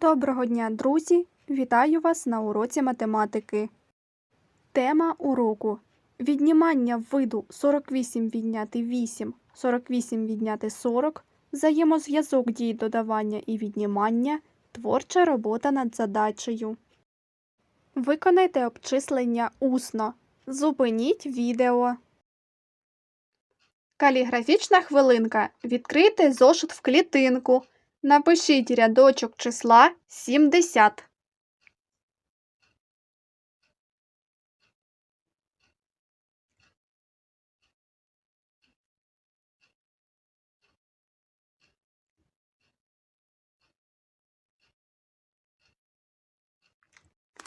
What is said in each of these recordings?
Доброго дня, друзі! Вітаю вас на уроці математики. Тема уроку віднімання виду 48 відняти 8, 48 відняти 40, взаємозв'язок дій додавання і віднімання, творча робота над задачею. Виконайте обчислення усно. Зупиніть відео. Каліграфічна хвилинка. Відкрийте зошит в клітинку. Напишіть рядочок числа 70.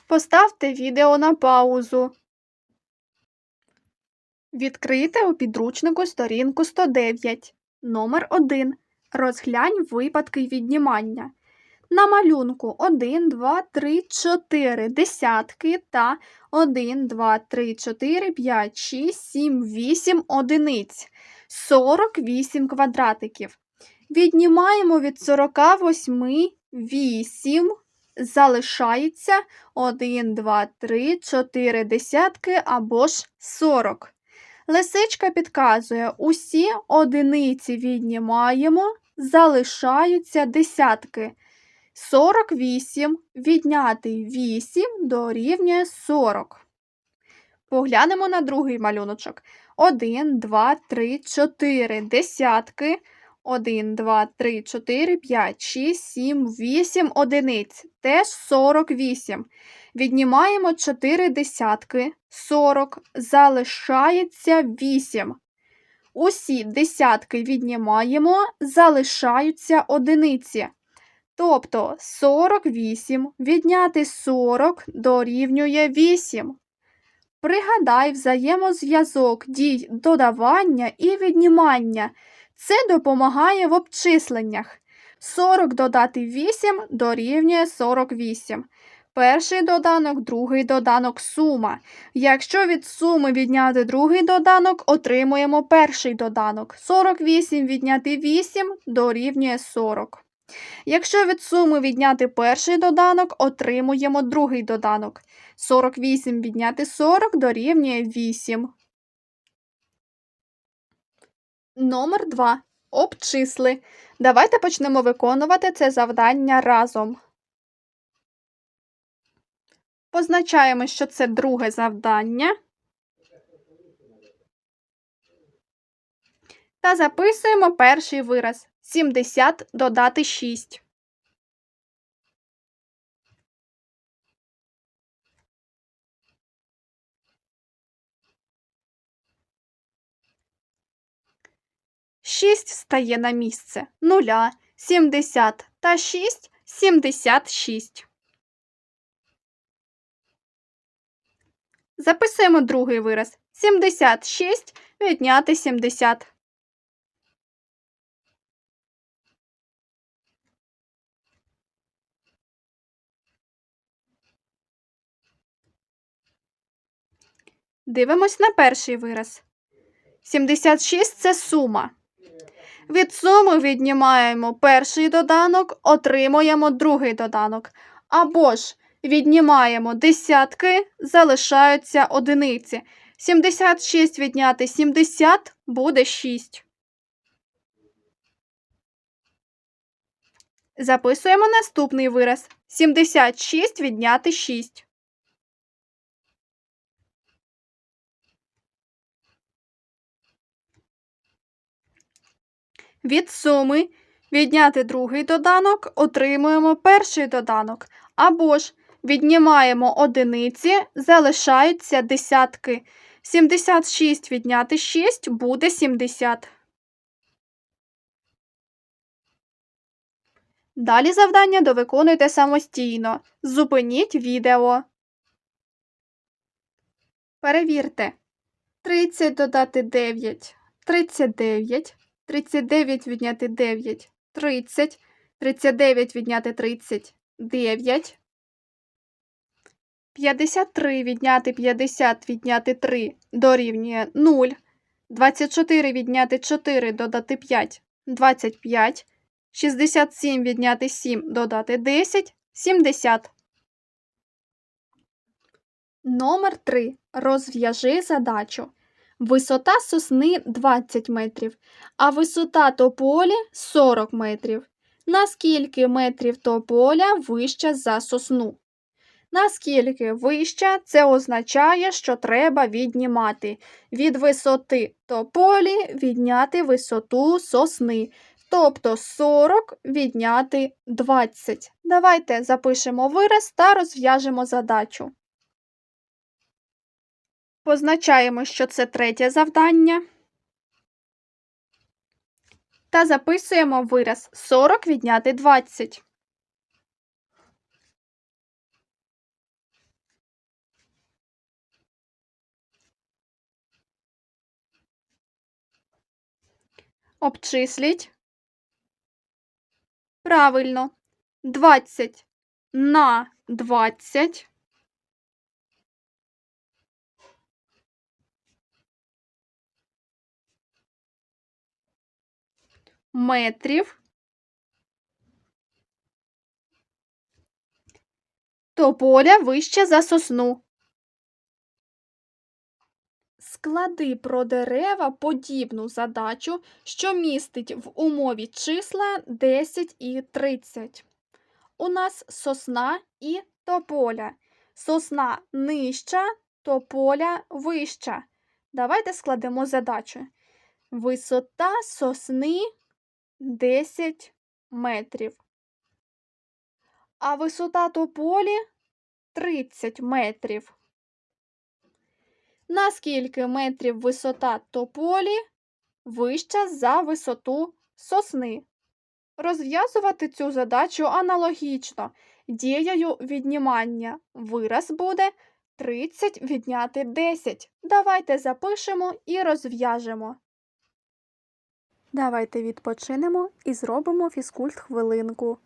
Поставте відео на паузу. Відкрийте у підручнику сторінку 109. Номер 1. Розглянь випадки віднімання. На малюнку 1, 2, 3, 4 десятки та 1, 2, 3, 4, 5, 6, 7, 8 одиниць. 48 квадратиків. Віднімаємо від 48 8. Залишається 1, 2, 3, 4 десятки або ж 40. Лисичка підказує, усі одиниці віднімаємо, залишаються десятки. 48 відняти 8 дорівнює 40. Поглянемо на другий малюночок. 1, 2, 3, 4 десятки. 1, 2, 3, 4, 5, 6, 7, 8 одиниць. Теж 48. Віднімаємо 4 десятки. 40. Залишається 8. Усі десятки віднімаємо, залишаються одиниці. Тобто 48 відняти 40 дорівнює 8. Пригадай взаємозв'язок дій додавання і віднімання. Це допомагає в обчисленнях. 40 додати 8 дорівнює 48. Перший доданок, другий доданок сума. Якщо від суми відняти другий доданок, отримуємо перший доданок. 48 відняти 8 дорівнює 40. Якщо від суми відняти перший доданок, отримуємо другий доданок. 48 відняти 40 дорівнює 8. Номер 2. Обчисли. Давайте почнемо виконувати це завдання разом. Позначаємо, що це друге завдання. Та записуємо перший вираз. 70 додати 6. Шість стає на місце нуля, 70 та 6 – 76. Записуємо другий вираз. 76 відняти 70. Дивимось на перший вираз. 76 це сума. Від суми віднімаємо перший доданок, отримуємо другий доданок. Або ж віднімаємо десятки, залишаються одиниці. 76 відняти 70 буде 6. Записуємо наступний вираз. 76 відняти 6. Від суми відняти другий доданок, отримуємо перший доданок. Або ж віднімаємо одиниці, залишаються десятки. 76 відняти 6 буде 70. Далі завдання довиконуйте самостійно. Зупиніть відео. Перевірте. 30 додати 9 39. 39 відняти 9 30. 39 відняти 30 9. 53 відняти 50 відняти 3 дорівнює 0. 24 відняти 4 додати 5 25. 67 відняти 7 додати 10 70. Номер 3. Розв'яжи задачу. Висота сосни 20 метрів, а висота тополі 40 метрів. Наскільки метрів тополя вища за сосну? Наскільки вища, це означає, що треба віднімати. Від висоти тополі відняти висоту сосни. Тобто 40 відняти 20. Давайте запишемо вираз та розв'яжемо задачу. Позначаємо, що це третє завдання. Та записуємо вираз 40 відняти 20. Обчисліть. Правильно. 20 на 20 метрів. Тополя вище за сосну. Склади про дерева подібну задачу, що містить в умові числа 10 і 30. У нас сосна і тополя. Сосна нижча, тополя вища. Давайте складемо задачу. Висота сосни 10 метрів. А висота тополі 30 метрів. Наскільки метрів висота тополі вища за висоту сосни? Розв'язувати цю задачу аналогічно. Дією віднімання вираз буде 30 відняти 10. Давайте запишемо і розв'яжемо. Давайте відпочинемо і зробимо фізкульт хвилинку.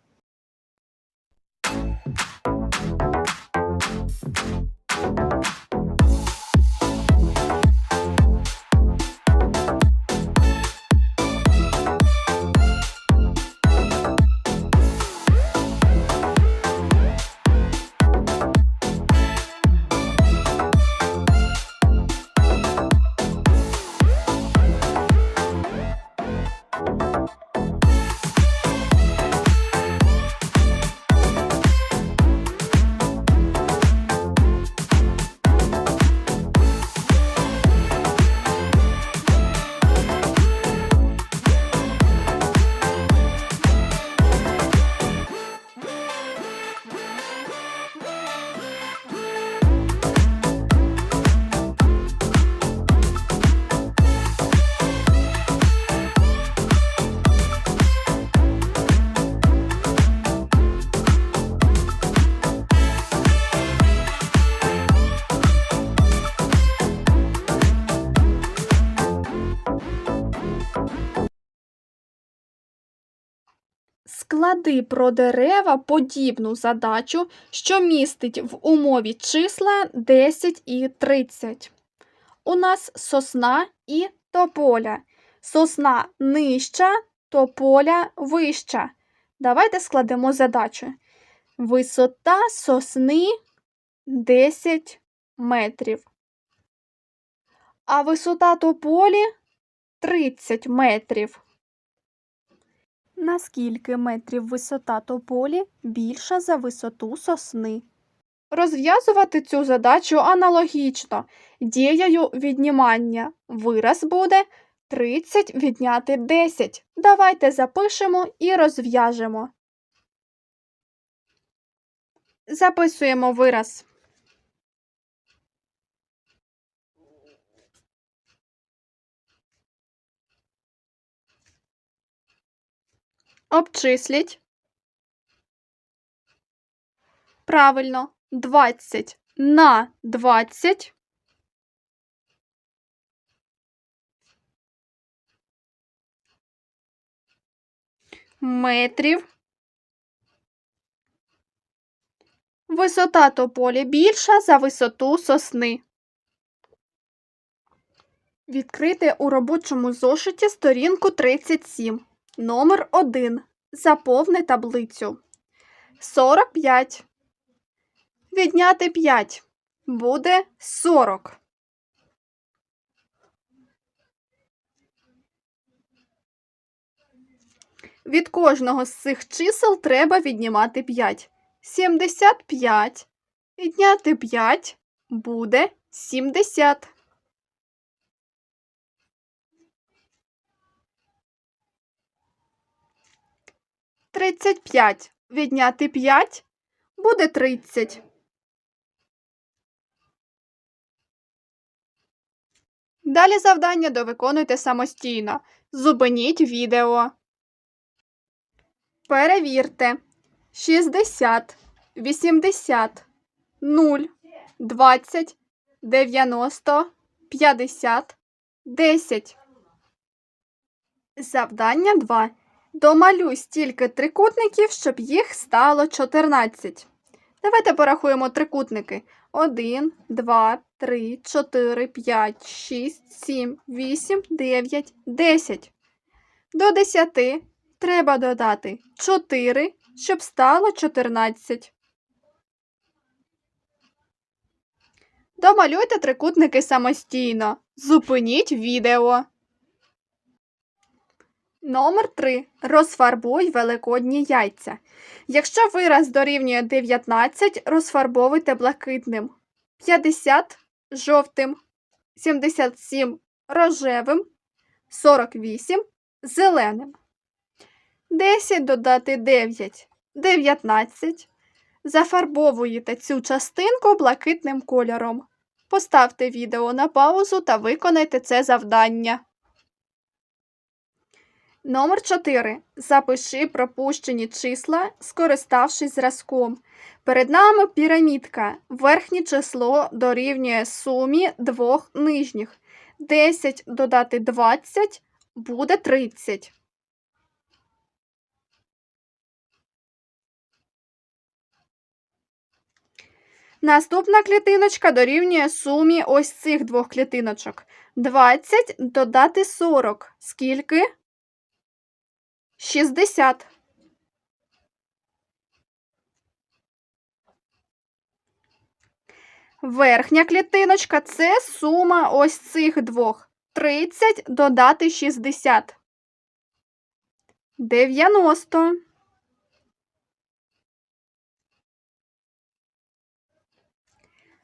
Склади про дерева подібну задачу, що містить в умові числа 10 і 30. У нас сосна і тополя. Сосна нижча, тополя вища. Давайте складемо задачу. Висота сосни 10 метрів. А висота тополі 30 метрів. Наскільки метрів висота тополі більша за висоту сосни? Розв'язувати цю задачу аналогічно. Дією віднімання вираз буде 30 відняти 10. Давайте запишемо і розв'яжемо. Записуємо вираз. Обчисліть. Правильно. 20 на 20 метрів. Висота тополі більша за висоту сосни. Відкрити у робочому зошиті сторінку 37. Номер 1. Заповни таблицю. 45. Відняти 5 буде 40. Від кожного з цих чисел треба віднімати 5. 75 відняти 5 буде 70. Тридцять п'ять відняти п'ять буде тридцять. Далі завдання довиконуйте самостійно. Зупиніть відео. Перевірте. 60, 80, 0, 20, 90, 50, 10. Завдання 2. Домалюй стільки трикутників, щоб їх стало 14. Давайте порахуємо трикутники. 1, 2, 3, 4, 5, 6, 7, 8, 9, 10. До 10 треба додати 4, щоб стало 14. Домалюйте трикутники самостійно. Зупиніть відео. Номер 3. Розфарбуй великодні яйця. Якщо вираз дорівнює 19, розфарбовуйте блакитним. 50 жовтим, 77 рожевим, 48 зеленим. 10 додати 9 19. Зафарбовуєте цю частинку блакитним кольором. Поставте відео на паузу та виконайте це завдання. Номер 4. Запиши пропущені числа, скориставшись зразком. Перед нами пірамідка. Верхнє число дорівнює сумі двох нижніх. 10 додати 20 буде 30. Наступна клітиночка дорівнює сумі ось цих двох клітиночок. 20 додати 40. Скільки? 60. Верхня клітиночка це сума ось цих двох. 30 додати 60. 90.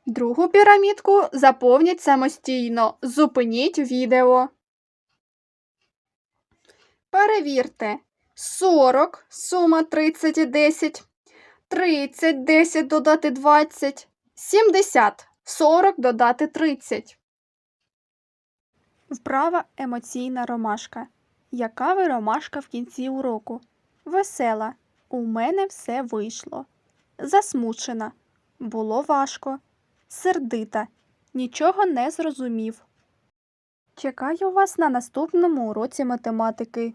Другу пірамідку заповніть самостійно. Зупиніть відео. Перевірте. 40, сума 30 і 10. 30, 10 додати 20. 70, 40 додати 30. Вправа емоційна ромашка. Яка ви ромашка в кінці уроку? Весела. У мене все вийшло. Засмучена. Було важко. Сердита. Нічого не зрозумів. Чекаю вас на наступному уроці математики.